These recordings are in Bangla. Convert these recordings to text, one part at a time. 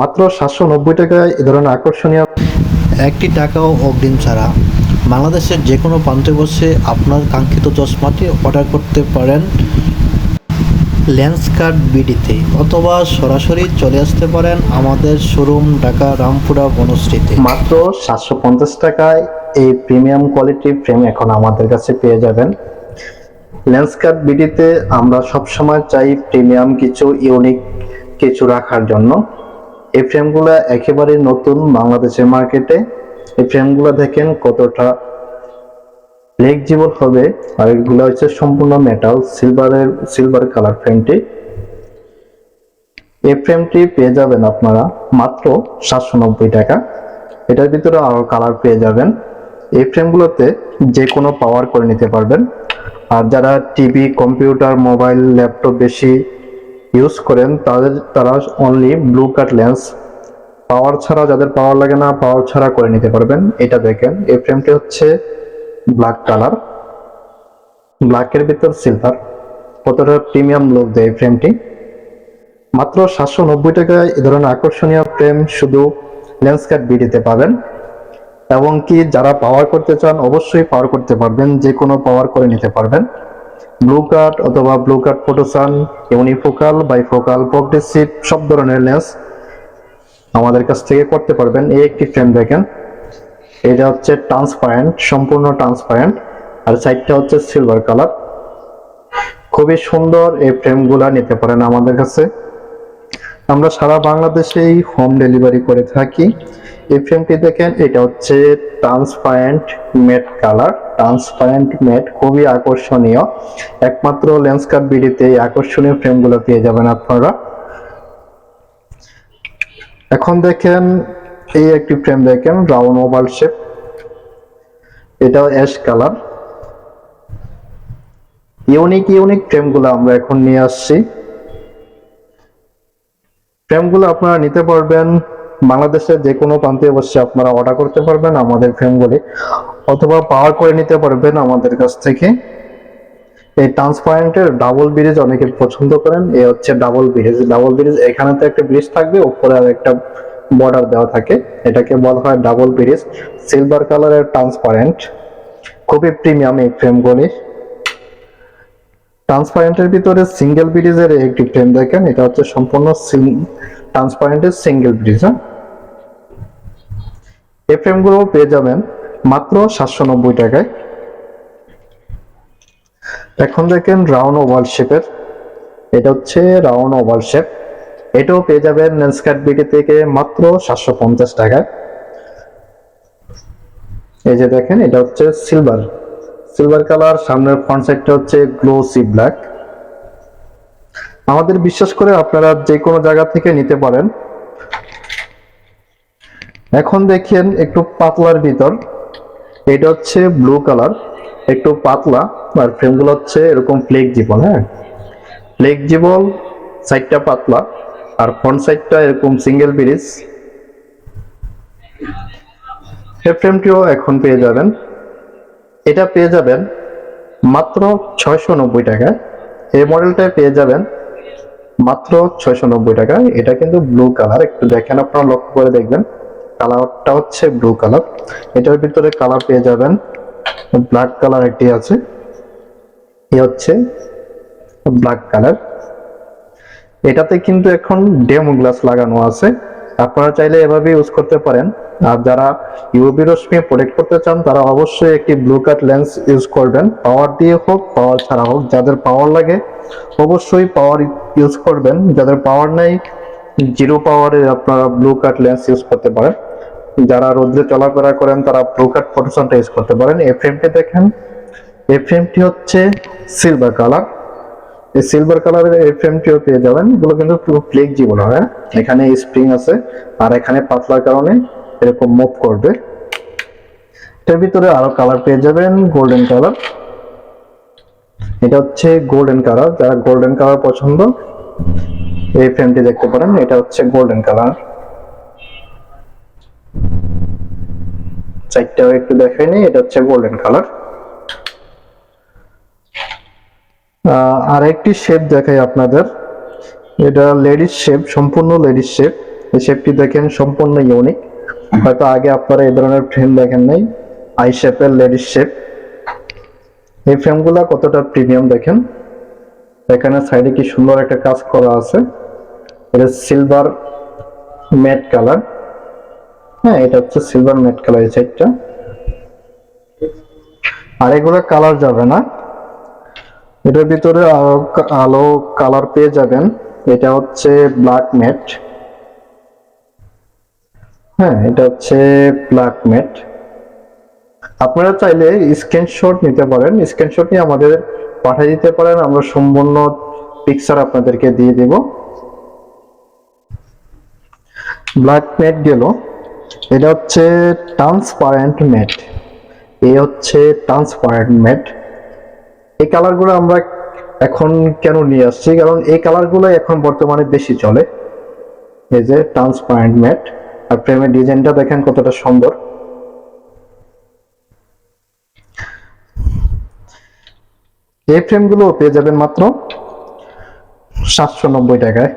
মাত্র সাতশো নব্বই টাকায় এ ধরনের আকর্ষণীয় একটি টাকাও অগ্রিম ছাড়া। বাংলাদেশের যে কোনো প্রান্তে বসে আপনার কাঙ্ক্ষিত চশমাটি অর্ডার করতে পারেন লেন্সকার্ট বিডিতে অথবা সরাসরি চলে আসতে পারেন আমাদের শোরুম ঢাকা রামপুরা বনশ্রীতে। মাত্র সাতশো পঞ্চাশ টাকায় এই প্রিমিয়াম কোয়ালিটির ফ্রেম এখন আমাদের কাছে পেয়ে যাবেন। লেন্সকার্ট বিডিতে আমরা সবসময় চাই প্রিমিয়াম কিছু ইউনিক কিছু রাখার জন্য। এই ফ্রেমগুলো একেবারে নতুন বাংলাদেশের মার্কেটে। এই ফ্রেমগুলো দেখেন কতটা ফ্লেক্সিবল হবে। আর এগুলো হচ্ছে সম্পূর্ণ মেটাল সিলভারের সিলভার কালার ফ্রেমটি এই ফ্রেমটি পেয়ে যাবেন আপনারা মাত্র সাতশো নব্বই টাকা। এটার ভিতরে আরও কালার পেয়ে যাবেন। এই ফ্রেমগুলোতে যে কোনো পাওয়ার করে নিতে পারবেন। আর যারা টিভি কম্পিউটার মোবাইল ল্যাপটপ বেশি ইউজ করেন, তাদের, তারা only blue cut lens power ছাড়া যাদের পাওয়ার লাগে না পাওয়ার ছাড়া করে নিতে পারবেন। এটা দেখেন, এই ফ্রেমটি হচ্ছে ব্ল্যাক কালার ব্ল্যাকের ভিতর সিলভার কতটা প্রিমিয়াম লুক দেয় এই ফ্রেমটি মাত্র সাতশো নব্বই টাকায় এ ধরনের আকর্ষণীয় ফ্রেম শুধু লেন্সকার্ট বিডিতে পাবেন। এবং কি যারা পাওয়ার করতে চান, অবশ্যই পাওয়ার করতে পারবেন যে কোনো পাওয়ার করে নিতে পারবেন। ব্লু কাট অথবা blue cut photosun unifocal bifocal progressive সব ধরনের লেন্স আমাদের কাছ থেকে করতে পারবেন। এই একটি ফ্রেম দেখেন। এটা হচ্ছে ট্রান্সপারেন্ট সম্পূর্ণ ট্রান্সপারেন্ট আর সাইডটা হচ্ছে সিলভার কালার খুবই সুন্দর এই ফ্রেমগুলা নিতে পারেন আমাদের কাছে। আমরা সারা বাংলাদেশেই হোম ডেলিভারি করে থাকি। এই ফ্রেমটি দেখেন, এটা হচ্ছে transparent matte colour transparent matte খুবই আকর্ষণীয়। একমাত্র লেন্সকার্ট বিডিতে এই আকর্ষণীয় ফ্রেমগুলো পেয়ে যাবেন আপনারা। এখন দেখেন, এই একটি ফ্রেম দেখেন রাউন্ড ওভাল শেপ এটাও অ্যাশ কালার ইউনিক ইউনিক ফ্রেমগুলো আমরা এখন নিয়ে আসছি। ফ্রেমগুলো আপনারা নিতে পারবেন বাংলাদেশের যে কোনো প্রান্তে অবশ্যই আপনারা অর্ডার করতে পারবেন আমাদের ফ্রেমগুলি, অথবা পাওয়ার করে নিতে পারবেন আমাদের কাছ থেকে। এই ট্রান্সপারেন্টের ডাবল ব্রিজ অনেকে পছন্দ করেন, এ হচ্ছে ডাবল ব্রিজ ডাবল ব্রিজ এখানে তো একটা ব্রিজ থাকবে, উপরে আর একটা বর্ডার দেওয়া থাকে। এটাকে বলা হয় ডাবল ব্রিজ সিলভার কালারের ট্রান্সপারেন্ট খুবই প্রিমিয়াম এই ফ্রেমগুলি ট্রান্সপারেন্টের ভিতরে সিঙ্গেল ব্রিজের একটি ফ্রেম দেখেন, এটা হচ্ছে সম্পূর্ণ ট্রান্সপারেন্টের সিঙ্গেল ব্রিজ হ্যাঁ? এই ফ্রেমগুলো পেয়ে যাবেন মাত্র সাতশো নব্বই টাকায়। এখন দেখেন রাউন্ড ওভাল শেপের এটা হচ্ছে রাউন্ড ওভাল শেপ এটাও পেয়ে যাবেন লেন্সকার্ট বিটি থেকে মাত্র সাতশো পঞ্চাশ টাকায়। এই যে দেখেন, এটা হচ্ছে সিলভার সিলভার কালার সামনের ফ্রন্ট সাইডটা হচ্ছে গ্লোসি ব্ল্যাক আমাদের বিশ্বাস করে আপনারা যে কোনো জায়গা থেকে নিতে পারেন। এখন দেখেন একটু পাতলার ভিতর। এটা হচ্ছে ব্লু কালার একটু পাতলা, আর ফ্রেমগুলো হচ্ছে এরকম ফ্লেক্সিবল হ্যাঁ? ফ্লেক্সিবল সাইডটা পাতলা, আর ফ্রন্ট সাইডটা এরকম সিঙ্গেল ব্রিজ এই ফ্রেমটিও এখন পেয়ে যাবেন। এটা পেয়ে যাবেন মাত্র ছয়শো নব্বই টাকায় এই মডেলটা পেয়ে যাবেন মাত্র ছয়শো নব্বই টাকায়। এটা কিন্তু ব্লু কালার একটু দেখেন আপনারা লক্ষ্য করে দেখবেন। কালারটা হচ্ছে ব্লু কালার এটার ভিতরে কালার পেয়ে যাবেন। ব্ল্যাক কালার একটি আছে। এ হচ্ছে ব্ল্যাক কালার এটাতে কিন্তু এখন ডেমো গ্লাস লাগানো আছে। আপনারা চাইলে এভাবে ইউজ করতে পারেন। আর যারা ইউভি রশ্মি প্রোটেক্ট করতে চান, তারা অবশ্যই একটি ব্লু কাট লেন্স ইউজ করবেন। পাওয়ার দিয়ে হোক পাওয়ার ছাড়া হোক, যাদের পাওয়ার লাগে, অবশ্যই পাওয়ার ইউজ করবেন। যাদের পাওয়ার নেই জিরো পাওয়ারে আপনারা ব্লু কাট লেন্স ইউজ করতে পারেন। যারা রোদ্রে চলাফেরা করেন, তারা ব্লু কাট ফটোসনটা ইউজ করতে পারেন। এই ফ্রেমটি দেখেন। এই ফ্রেমটি হচ্ছে সিলভার কালার এই সিলভার কালারের এই ফ্রেমটিও পেয়ে যাবেন। এগুলো কিন্তু পুরো ফ্লেক্সিবল হয় হ্যাঁ? এখানে স্প্রিং আছে, আর এখানে পাতলার কারণে এরকম মুভ করবে। এটার ভিতরে আরও কালার পেয়ে যাবেন গোল্ডেন কালার এটা হচ্ছে গোল্ডেন কালার যারা গোল্ডেন কালার পছন্দ, এই ফ্রেমটি দেখতে পারেন, এটা হচ্ছে গোল্ডেন কালার চারটাও একটু দেখাই নি এটা হচ্ছে গোল্ডেন কালার আর একটি শেপ দেখাই আপনাদের। এটা লেডিস শেপ সম্পূর্ণ লেডিস শেপ এই শেপটি দেখেন সম্পূর্ণ ইউনিক হয়তো আগে আপনারা এই ধরনের ফ্রেম দেখেন নাই। আই শেপের লেডিস শেপ এই ফ্রেমগুলো কতটা প্রিমিয়াম দেখেন? এখানে সাইডে কি সুন্দর একটা কাজ করা আছে। এটা সিলভার ম্যাট কালার হ্যাঁ এটা হচ্ছে সিলভার ম্যাট কালার এই সাইডটা আর এগুলো কালার যাবে না। এটার ভিতরে আলো আলো কালার পেয়ে যাবেন। এটা হচ্ছে ব্ল্যাক ম্যাট হ্যাঁ এটা হচ্ছে ব্ল্যাক ম্যাট আপনারা চাইলে স্ক্রিনশট নিতে পারেন। স্ক্রিনশট নিয়ে আমাদের পাঠিয়ে দিতে পারেন। আমরা সম্পূর্ণ পিকচার আপনাদেরকে দিয়ে দেব। ব্ল্যাক ম্যাট গেল। এটা হচ্ছে ট্রান্সপারেন্ট ম্যাট এই হচ্ছে ট্রান্সপারেন্ট ম্যাট এই কালারগুলো আমরা এখন কেন নিয়ে আসছি? কারণ এই কালারগুলো এখন বর্তমানে বেশি চলে। এই যে ট্রান্সপারেন্ট ম্যাট আর ফ্রেমের ডিজাইনটা দেখেন কতটা সুন্দর। এই ফ্রেমগুলো পেয়ে যাবেন মাত্র সাতশো নব্বই টাকায়।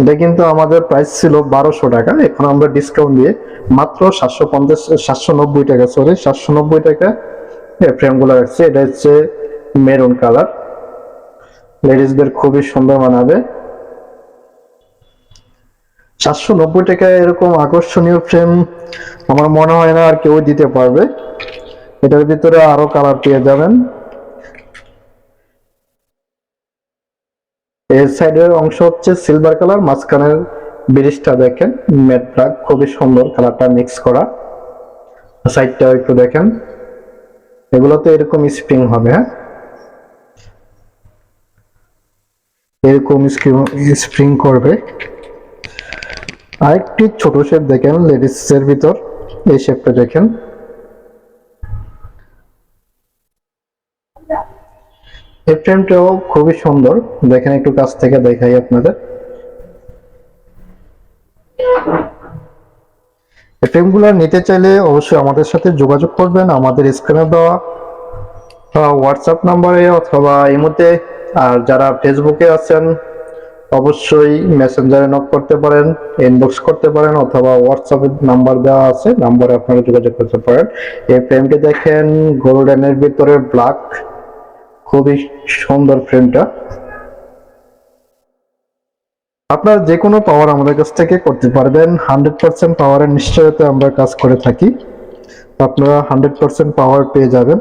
এটা কিন্তু আমাদের প্রাইস ছিল বারোশো টাকা, এখন আমরা ডিসকাউন্ট দিয়ে মাত্র সাতশো পঞ্চাশ, সাতশো নব্বই টাকা সরি সাতশো নব্বই টাকা ফ্রেমগুলো রাখছে। এটা হচ্ছে মেরুন কালার লেডিসদের খুবই সুন্দর মানাবে। সাতশো নব্বই টাকায় এরকম আকর্ষণীয় ফ্রেম আমার মনে হয় না আর কেউ দিতে পারবে। এটার ভিতরে আরও কালার পেয়ে যাবেন। এর সাইডের অংশ হচ্ছে সিলভার কালার মাঝখানের ব্রিজটা দেখেন ম্যাট খুবই সুন্দর কালারটা মিক্স করা। সাইডটাও একটু দেখেন, এগুলোতে এরকম স্প্রিং হবে হ্যাঁ? এরকম স্প্রিং করবে। আরেকটি ছোট শেপ দেখেন লেডিস এর ভিতর, এই শেপটা দেখেন। এই খুবই সুন্দর। দেখেন একটু কাছ থেকে দেখাই আপনাদের। এই নিতে চাইলে অবশ্যই আমাদের সাথে যোগাযোগ করবেন। আমাদের স্ক্রিনে দেওয়া হোয়াটসঅ্যাপ নাম্বারে অথবা এই মধ্যে আর যারা ফেসবুকে আছেন, অবশ্যই মেসেঞ্জারে নক করতে পারেন ইনবক্স করতে পারেন, অথবা হোয়াটসঅ্যাপের নাম্বার দেওয়া আছে। নাম্বারে আপনারা যোগাযোগ করতে পারেন। এই ফ্রেমটি দেখেন গোল্ডেনের ভিতরে ব্ল্যাক খুবই সুন্দর ফ্রেমটা আপনারা যে কোনো পাওয়ার আমাদের কাছ থেকে করতে পারবেন। হান্ড্রেড পার্সেন্ট পাওয়ারের নিশ্চয়তা আমরা কাজ করে থাকি। আপনারা হান্ড্রেড পার্সেন্ট পাওয়ার পেয়ে যাবেন।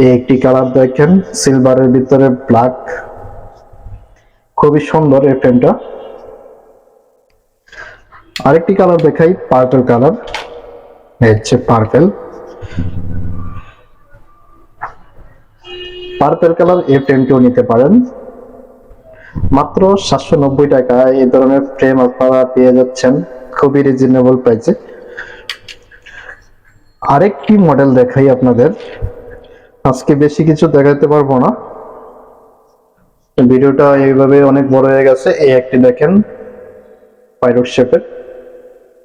এই একটি কালার দেখেন সিলভারের ভিতরে ব্ল্যাক খুবই সুন্দর এই ফ্রেমটা আরেকটি কালার দেখাই পার্পল কালার হচ্ছে পার্পল পার্পল কালার এই ফ্রেমটিও নিতে পারেন। মাত্র সাতশো নব্বই টাকা এই ধরনের ফ্রেম আপনারা পেয়ে যাচ্ছেন খুবই রিজনেবল প্রাইসে আরেকটি মডেল দেখাই আপনাদের। আজকে বেশি কিছু দেখাতে পারব না। ভিডিওটা এইভাবে অনেক বড় হয়ে গেছে, এই একটি দেখেন পাইরট শেপের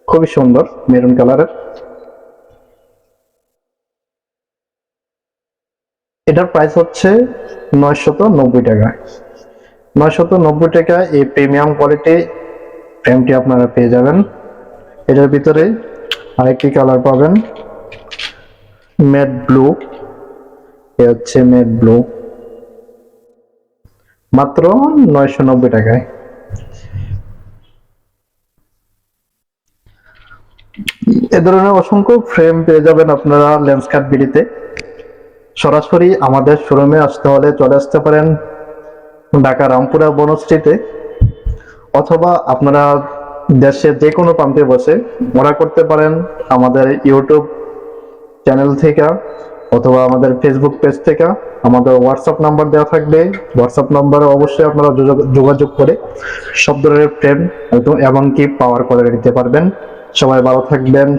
খুবই সুন্দর মেরুন কালারের এটার প্রাইস হচ্ছে নয়শত নব্বই টাকা। নয়শত নব্বই টাকা এই প্রিমিয়াম কোয়ালিটি ফ্রেমটি আপনারা পেয়ে যাবেন। এটার ভিতরে আরেকটি কালার পাবেন ম্যাট ব্লু এ হচ্ছে ম্যাট ব্লু মাত্র নয়শো নব্বই টাকায়। এ ধরনের অসংখ্য ফ্রেম পেয়ে যাবেন আপনারা লেন্স কাট বিডিতে সরাসরি আমাদের শোরুমে আসতে হলে চলে আসতে পারেন ঢাকা রামপুরা বনশ্রীতে অথবা আপনারা দেশের যে কোনো প্রান্তে বসে মরা করতে পারেন আমাদের ইউটিউব চ্যানেল থেকে অথবা আমাদের ফেসবুক পেজ থেকে। আমাদের হোয়াটসঅ্যাপ নাম্বার দেওয়া থাকবে। হোয়াটসঅ্যাপ নাম্বারে অবশ্যই আপনারা যোগাযোগ- করে সব ধরনের ফ্রেম এবং কি পাওয়ার করে নিতে পারবেন। সবাই ভালো থাকবেন।